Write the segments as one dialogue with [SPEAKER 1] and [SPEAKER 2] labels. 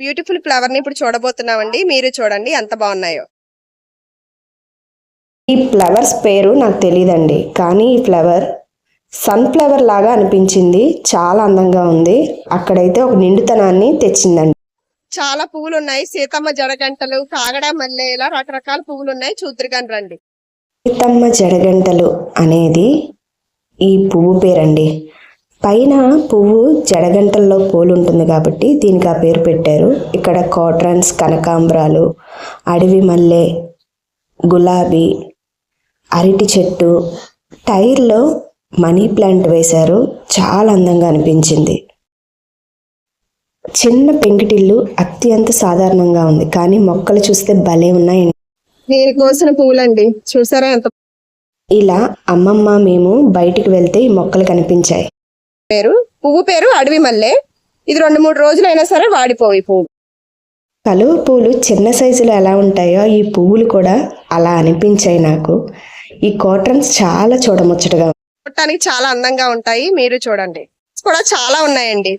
[SPEAKER 1] Beautiful ఫ్లవర్ని ఇప్పుడు చూడబోతున్నామండి. మీరు చూడండి ఎంత బాగున్నాయో.
[SPEAKER 2] ఈ ఫ్లవర్స్ పేరు నాకు తెలియదండి కానీ ఈ ఫ్లవర్ సన్ఫ్లవర్ లాగా అనిపించింది. చాలా అందంగా ఉంది. అక్కడైతే ఒక నిండుతనాన్ని తెచ్చిందండి.
[SPEAKER 1] చాలా పువ్వులు ఉన్నాయి సీతమ్మ జడగంటలు కాగడ మల్లె ఇలా రకరకాల పువ్వులు ఉన్నాయి చూద్దరు కానీ రండి.
[SPEAKER 2] సీతమ్మ జడగంటలు అనేది ఈ పువ్వు పేరండి. పైన పువ్వు జడగంటల్లో పూలు ఉంటుంది కాబట్టి దీనికి ఆ పేరు పెట్టారు. ఇక్కడ కాట్రన్స్ కనకాంబరాలు అడవి మల్లె గులాబీ అరటి చెట్టు టైర్లో మనీ ప్లాంట్ వేశారు. చాలా అందంగా అనిపించింది. చిన్న పెంకిటిల్లు అత్యంత సాధారణంగా ఉంది. కానీ మొక్కలు చూస్తే భలే ఉన్నాయండి
[SPEAKER 1] నేను కోసిన పువ్వులండి చూసారా ఎంత
[SPEAKER 2] ఇలా అమ్మమ్మ మేము బయటికి వెళ్తే ఈ మొక్కలు కనిపించాయి.
[SPEAKER 1] పేరు? పువ్వు పేరు? అడవి మల్లె. ఇది రెండు మూడు రోజులైనా సరే వాడిపోయి పువ్వు.
[SPEAKER 2] కలువ పూలు చిన్న సైజులో ఎలా ఉంటాయో ఈ పువ్వులు కూడా అలా అనిపించాయి నాకు. ఈ కాటన్స్ చాలా చూడముచ్చటగా.
[SPEAKER 1] చూడటానికి చాలా అందంగా ఉంటాయి. మీరు చూడండి. కూడా చాలా ఉన్నాయండి.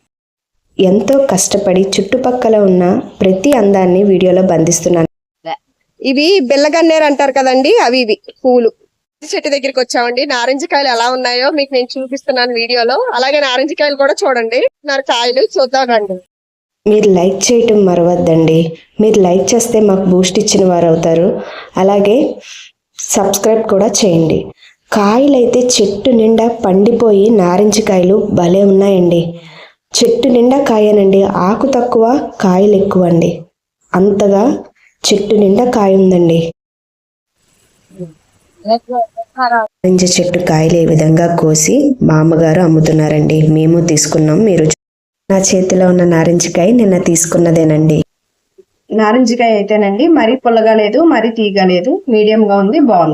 [SPEAKER 2] ఎంతో కష్టపడి చుట్టుపక్కల ఉన్న ప్రతి అందాన్ని వీడియోలో బంధిస్తున్నాను.
[SPEAKER 1] ఇవి బిల్లగన్నేరు అంటారు కదండి? అవి ఇవి. పూలు. చెట్టు దగ్గరికి వచ్చామండి. నారింజ కాయలు ఎలా ఉన్నాయో మీకు నేను చూపిస్తున్నాను వీడియోలో. అలాగే నారింజ కాయలు కూడా చూడండి. నా కాయలు చూద్దామండి.
[SPEAKER 2] మీరు లైక్ చేయటం మరవద్దండి. మీరు లైక్ చేస్తే మాకు బూస్ట్ ఇచ్చిన వారు అవుతారు. అలాగే సబ్స్క్రైబ్ కూడా చేయండి. కాయలైతే చెట్టు నిండా పండిపోయి నారింజ కాయలు భలే ఉన్నాయండి. చెట్టు నిండా కాయనండి. ఆకు తక్కువ కాయలు ఎక్కువ అండి అంతగా చెట్టు నిండా కాయ ఉందండి. నారింజ చెట్టు కాయలు ఈ విధంగా కోసి మా అమ్మగారు అమ్ముతున్నారండి. మేము తీసుకున్నాం. మీరు నా చేతిలో ఉన్న నారింజకాయ నిన్న తీసుకున్నదేనండి.
[SPEAKER 1] నారింజకాయ అయితేనండి. మరీ పుల్లగా లేదు మరీ తీయగా లేదు. మీడియం గా ఉంది బాగుంది.